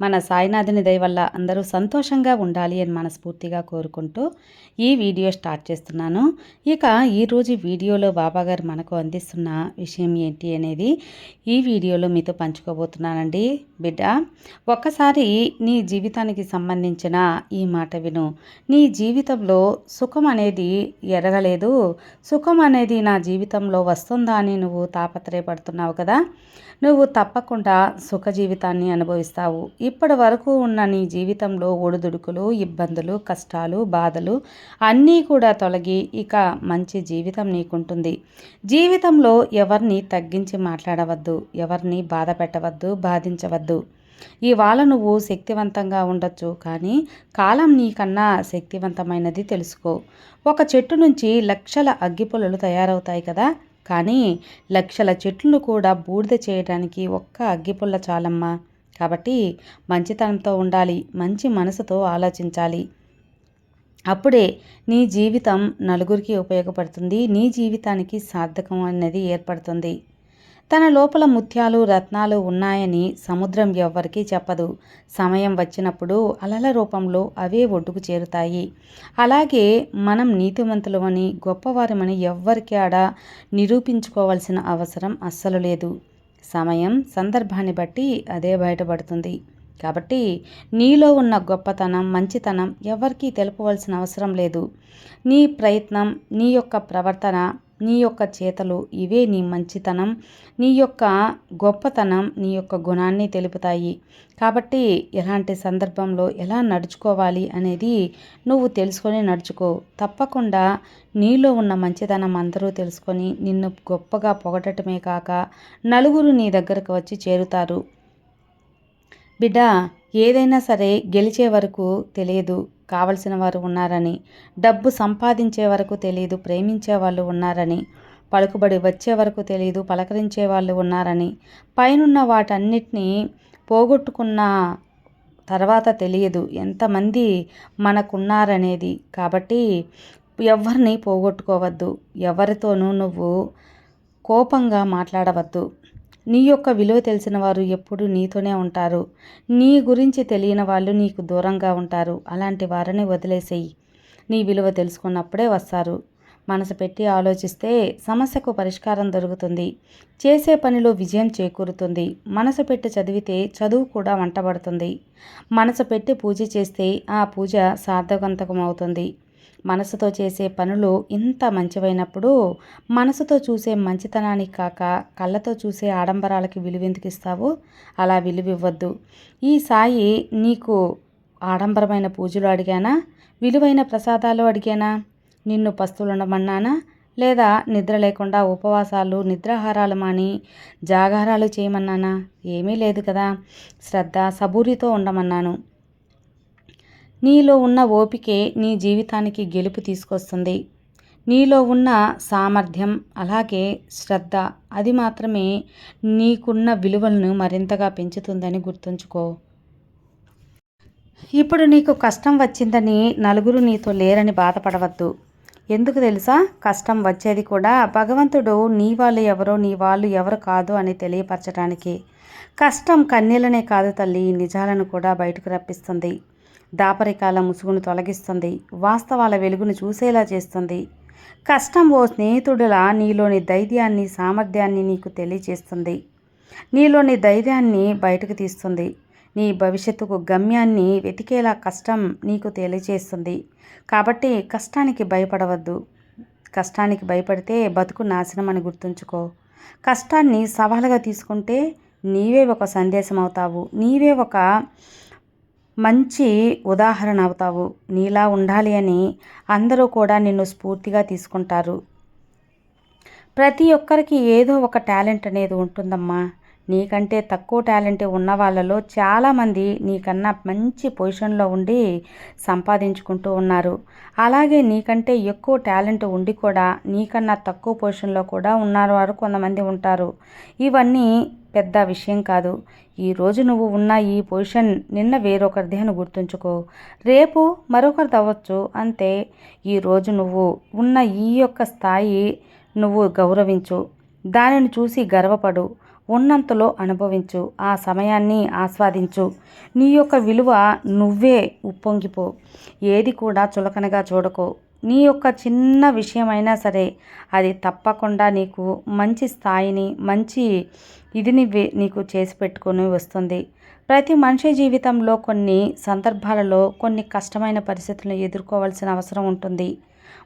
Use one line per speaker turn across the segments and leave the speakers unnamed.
మన సాయినాథుని దయ వల్ల అందరూ సంతోషంగా ఉండాలి అని మనస్ఫూర్తిగా కోరుకుంటూ ఈ వీడియో స్టార్ట్ చేస్తున్నాను. ఇక ఈరోజు వీడియోలో బాబాగారు మనకు అందిస్తున్న విషయం ఏంటి అనేది ఈ వీడియోలో మీతో పంచుకోబోతున్నానండి. బిడ్డ ఒక్కసారి నీ జీవితానికి సంబంధించిన ఈ మాట విను. నీ జీవితంలో సుఖం అనేది ఎరగలేదు. సుఖం అనేది నా జీవితంలో వస్తుందా అని నువ్వు తాపత్రయపడుతున్నావు కదా. నువ్వు తప్పకుండా సుఖ జీవితాన్ని అనుభవిస్తావు. ఇప్పటి వరకు ఉన్న నీ జీవితంలో ఒడిదుడుకులు ఇబ్బందులు కష్టాలు బాధలు అన్నీ కూడా తొలగి ఇక మంచి జీవితం నీకుంటుంది. జీవితంలో ఎవరిని తగ్గించి మాట్లాడవద్దు ఎవరిని బాధ పెట్టవద్దు బాధించవద్దు. ఇవాళ నువ్వు శక్తివంతంగా ఉండొచ్చు కానీ కాలం నీకన్నా శక్తివంతమైనది తెలుసుకో. ఒక చెట్టు నుంచి లక్షల అగ్గిపుల్లలు తయారవుతాయి కదా? కానీ లక్షల చెట్లను కూడా బూడిద చేయడానికి ఒక్క అగ్గిపుల్ల చాలమ్మా. కాబట్టి మంచితనంతో ఉండాలి మంచి మనసుతో ఆలోచించాలి. అప్పుడే నీ జీవితం నలుగురికి ఉపయోగపడుతుంది నీ జీవితానికి సార్థకం అనేది ఏర్పడుతుంది. తన లోపల ముత్యాలు రత్నాలు ఉన్నాయని సముద్రం ఎవ్వరికీ చెప్పదు. సమయం వచ్చినప్పుడు అలల రూపంలో అవే ఒడ్డుకు చేరుతాయి. అలాగే మనం నీతివంతులమని గొప్పవారమని ఎవ్వరికి ఆడ నిరూపించుకోవాల్సిన అవసరం అస్సలు లేదు. సమయం సందర్భాన్ని బట్టి అదే బయటపడుతుంది. కాబట్టి నీలో ఉన్న గొప్పతనం మంచితనం ఎవరికీ తెలుపవలసిన అవసరం లేదు. నీ ప్రయత్నం నీ యొక్క ప్రవర్తన నీ యొక్క చేతలు ఇవే నీ మంచితనం నీ యొక్క గొప్పతనం నీ యొక్క గుణాన్ని తెలుపుతాయి. కాబట్టి ఎలాంటి సందర్భంలో ఎలా నడుచుకోవాలి అనేది నువ్వు తెలుసుకొని నడుచుకో. తప్పకుండా నీలో ఉన్న మంచితనం అందరూ తెలుసుకొని నిన్ను గొప్పగా పొగడటమే కాక నలుగురు నీ దగ్గరకు వచ్చి చేరుతారు. బిడ్డ ఏదైనా సరే గెలిచే వరకు తెలియదు. కావలసిన వారు ఉన్నారని డబ్బు సంపాదించే వరకు తెలియదు ప్రేమించే వాళ్ళు ఉన్నారని పలుకుబడి వచ్చే వరకు తెలియదు పలకరించే వాళ్ళు ఉన్నారని పైనున్న వాటన్నిటినీ పోగొట్టుకున్న తర్వాత తెలియదు. ఎంతమంది మనకున్నారనేది. కాబట్టి ఎవరిని పోగొట్టుకోవద్దు. ఎవరితోనూ నువ్వు కోపంగా మాట్లాడవద్దు. నీ యొక్క విలువ తెలిసిన వారు ఎప్పుడు నీతోనే ఉంటారు. నీ గురించి తెలియని వాళ్ళు నీకు దూరంగా ఉంటారు. అలాంటి వారిని వదిలేసేయి. నీ విలువ తెలుసుకున్నప్పుడే వస్తారు. మనసు పెట్టి ఆలోచిస్తే సమస్యకు పరిష్కారం దొరుకుతుంది. చేసే పనిలో విజయం చేకూరుతుంది. మనసు పెట్టి చదివితే చదువు కూడా వంటబడుతుంది. మనసు పెట్టి పూజ చేస్తే ఆ పూజ సార్థవంతకం అవుతుంది మనసుతో చేసే పనులు ఇంత మంచివైనప్పుడు మనసుతో చూసే మంచితనానికి కాక కళ్ళతో చూసే ఆడంబరాలకి విలువెందుకు ఇస్తావు? అలా విలువివ్వద్దు. ఈ సాయి నీకు ఆడంబరమైన పూజలు అడిగానా? విలువైన ప్రసాదాలు అడిగానా? నిన్ను పస్తులుండమన్నానా? లేదా నిద్ర లేకుండా ఉపవాసాలు నిద్రాహారాలు మాని జాగారాలు చేయమన్నానా? ఏమీ లేదు కదా. శ్రద్ధ సబూరితో ఉండమన్నాను. నీలో ఉన్న ఓపికే నీ జీవితానికి గెలుపు తీసుకొస్తుంది. నీలో ఉన్న సామర్థ్యం అలాగే శ్రద్ధ అది మాత్రమే నీకున్న విలువలను మరింతగా పెంచుతుందని గుర్తుంచుకో. ఇప్పుడు నీకు కష్టం వచ్చిందని నలుగురు నీతో లేరని బాధపడవద్దు. ఎందుకు తెలుసా? కష్టం వచ్చేది కూడా భగవంతుడు నీ వాళ్ళు ఎవరో నీ వాళ్ళు ఎవరు కాదు అని తెలియపరచడానికి కష్టం కన్నీళ్ళనే కాదు తల్లి నిజాలను కూడా బయటకు రప్పిస్తుంది. దాపరికాల ముసుగును తొలగిస్తుంది. వాస్తవాల వెలుగును చూసేలా చేస్తుంది. కష్టం ఓ స్నేహితుడిలా నీలోని ధైర్యాన్ని సామర్థ్యాన్ని నీకు తెలియజేస్తుంది. నీలోని ధైర్యాన్ని బయటకు తీస్తుంది. నీ భవిష్యత్తుకు గమ్యాన్ని వెతికేలా కష్టం నీకు తెలియజేస్తుంది. కాబట్టి కష్టానికి భయపడవద్దు. కష్టానికి భయపడితే బతుకు నాశనం అని గుర్తుంచుకో. కష్టాన్ని సవాలుగా తీసుకుంటే నీవే ఒక సందేశం అవుతావు నీవే ఒక మంచి ఉదాహరణ అవుతావు. నీలా ఉండాలి అని అందరూ కూడా నిన్ను స్ఫూర్తిగా తీసుకుంటారు. ప్రతి ఒక్కరికి ఏదో ఒక టాలెంట్ అనేది ఉంటుందమ్మా. నీకంటే తక్కువ టాలెంట్ ఉన్న వాళ్ళలో చాలామంది నీకన్నా మంచి పొజిషన్లో ఉండి సంపాదించుకుంటూ ఉన్నారు. అలాగే నీకంటే ఎక్కువ టాలెంట్ ఉండి కూడా నీకన్నా తక్కువ పొజిషన్లో కూడా ఉన్నారు వారు కొంతమంది ఉంటారు. ఇవన్నీ పెద్ద విషయం కాదు. ఈరోజు నువ్వు ఉన్న ఈ పొజిషన్ నిన్న వేరొకరిది అని గుర్తుంచుకో. రేపు మరొకరిది అవ్వచ్చు అంతే. ఈరోజు నువ్వు ఉన్న ఈ యొక్క స్థాయి నువ్వు గౌరవించు. దానిని చూసి గర్వపడు. ఉన్నంతలో అనుభవించు ఆ సమయాన్ని ఆస్వాదించు. నీ యొక్క విలువ నువ్వే ఉప్పొంగిపో. ఏది కూడా చులకనగా చూడకో. నీ యొక్క చిన్న విషయమైనా సరే అది తప్పకుండా నీకు మంచి స్థాయిని మంచి ఇదిని నీకు చేసి పెట్టుకొని వస్తుంది. ప్రతి మనిషి జీవితంలో కొన్ని సందర్భాలలో కొన్ని కష్టమైన పరిస్థితులను ఎదుర్కోవాల్సిన అవసరం ఉంటుంది.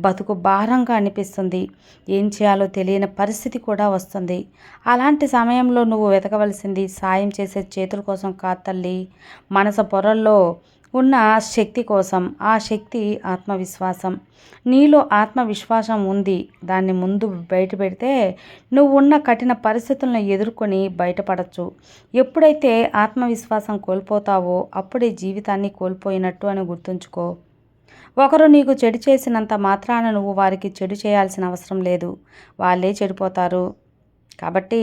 బతుకు భారంగా అనిపిస్తుంది. ఏం చేయాలో తెలియని పరిస్థితి కూడా వస్తుంది. అలాంటి సమయంలో నువ్వు వెతకవలసింది సాయం చేసే చేతుల కోసం కాదు తల్లి. మనసు పొరల్లో ఉన్న శక్తి కోసం. ఆ శక్తి ఆత్మవిశ్వాసం. నీలో ఆత్మవిశ్వాసం ఉంది. దాన్ని ముందు బయట పెడితే నువ్వు ఉన్న కఠిన పరిస్థితులను ఎదుర్కొని బయటపడచ్చు. ఎప్పుడైతే ఆత్మవిశ్వాసం కోల్పోతావో అప్పుడే జీవితాన్ని కోల్పోయినట్టు అని గుర్తుంచుకో. ఒకరు నీకు చెడు చేసినంత మాత్రాన నువ్వు వారికి చెడు చేయాల్సిన అవసరం లేదు. వాళ్ళే చెడిపోతారు. కాబట్టి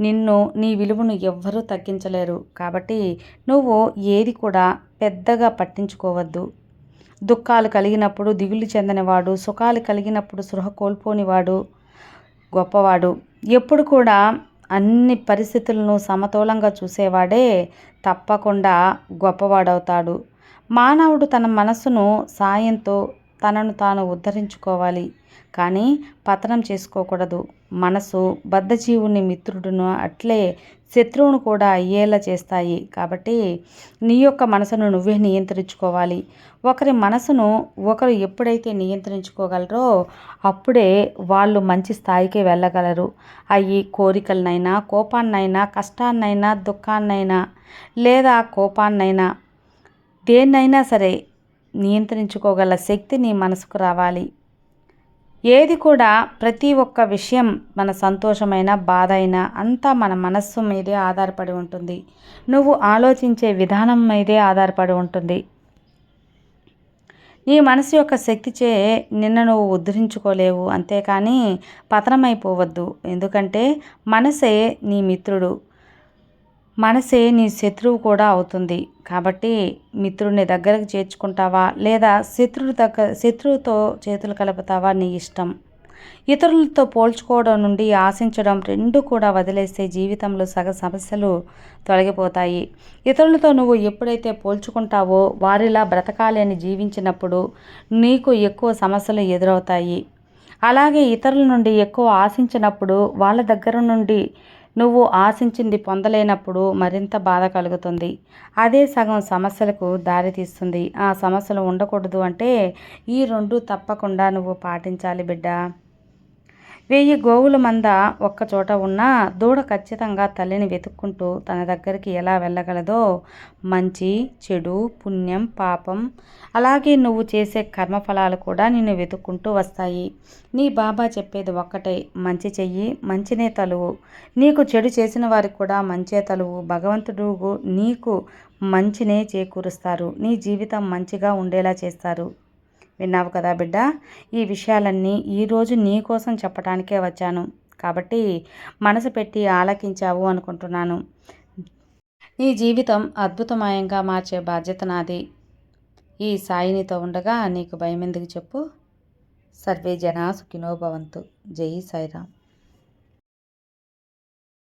నిన్ను నీ విలువను ఎవ్వరూ తగ్గించలేరు. కాబట్టి నువ్వు ఏది కూడా పెద్దగా పట్టించుకోవద్దు. దుఃఖాలు కలిగినప్పుడు దిగులు చెందనివాడు సుఖాలు కలిగినప్పుడు సృహ కోల్పోనివాడు గొప్పవాడు. ఎప్పుడు కూడా అన్ని పరిస్థితులను సమతూలంగా చూసేవాడే తప్పకుండా గొప్పవాడవుతాడు. మానవుడు తన మనసును సాయంతో తనను తాను ఉద్ధరించుకోవాలి. కానీ పతనం చేసుకోకూడదు. మనసు బద్ధజీవుని మిత్రుడును అట్లే శత్రువును కూడా అయ్యేలా చేస్తాయి. కాబట్టి నీ యొక్క మనసును నువ్వే నియంత్రించుకోవాలి. ఒకరి మనసును ఒకరు ఎప్పుడైతే నియంత్రించుకోగలరో అప్పుడే వాళ్ళు మంచి స్థాయికి వెళ్ళగలరు. అవి కోరికలనైనా కోపాన్నైనా కష్టాన్నైనా దుఃఖాన్నైనా లేదా కోపాన్నైనా దేన్నైనా సరే నియంత్రించుకోగల శక్తి నీ మనసుకు రావాలి. ఏది కూడా ప్రతి ఒక్క విషయం మన సంతోషమైన బాధ అయినా అంతా మన మనస్సు మీదే ఆధారపడి ఉంటుంది. నువ్వు ఆలోచించే విధానం మీదే ఆధారపడి ఉంటుంది. నీ మనసు యొక్క శక్తిచే నిన్న నువ్వు ఉద్ధరించుకోలేవు. అంతేకాని పతనమైపోవద్దు. ఎందుకంటే మనసే నీ మిత్రుడు. మనసే నీ శత్రువు కూడా అవుతుంది. కాబట్టి మిత్రుడిని దగ్గరకు చేర్చుకుంటావా? లేదా శత్రువు దగ్గర శత్రువుతో చేతులు కలుపుతావా నీ ఇష్టం? ఇతరులతో పోల్చుకోవడం నుండి ఆశించడం రెండు కూడా వదిలేస్తే జీవితంలో సగ సమస్యలు తొలగిపోతాయి. ఇతరులతో నువ్వు ఎప్పుడైతే పోల్చుకుంటావో వారిలా బ్రతకాలి అని జీవించినప్పుడు నీకు ఎక్కువ సమస్యలు ఎదురవుతాయి. అలాగే ఇతరుల నుండి ఎక్కువ ఆశించినప్పుడు వాళ్ళ దగ్గర నుండి నువ్వు ఆశించింది పొందలేనప్పుడు మరింత బాధ కలుగుతుంది. అదే సగం సమస్యలకు దారితీస్తుంది ఆ సమస్యలు ఉండకూడదు అంటే ఈ రెండు తప్పకుండా నువ్వు పాటించాలి బిడ్డ. వెయ్యి గోవుల మంద ఒక్కచోట ఉన్న దూడ ఖచ్చితంగా తల్లిని వెతుక్కుంటూ తన దగ్గరికి ఎలా వెళ్ళగలదో మంచి చెడు పుణ్యం పాపం అలాగే నువ్వు చేసే కర్మఫలాలు కూడా నిన్ను వెతుక్కుంటూ వస్తాయి. నీ బాబా చెప్పేది ఒక్కటే మంచి చెయ్యి మంచినే తలువు. నీకు చెడు చేసిన వారికి కూడా మంచే తలువు. భగవంతుడు నీకు మంచినే చేకూరుస్తారు. నీ జీవితం మంచిగా ఉండేలా చేస్తారు. విన్నావు కదా బిడ్డ? ఈ విషయాలన్నీ ఈరోజు నీ కోసం వచ్చాను. కాబట్టి మనసు పెట్టి ఆలకించావు అనుకుంటున్నాను. నీ జీవితం అద్భుతమయంగా మార్చే బాధ్యత నాది. ఈ సాయినితో ఉండగా నీకు భయం ఎందుకు చెప్పు? సర్వే జనా సుఖినోభవంతు జై సాయిరామ్.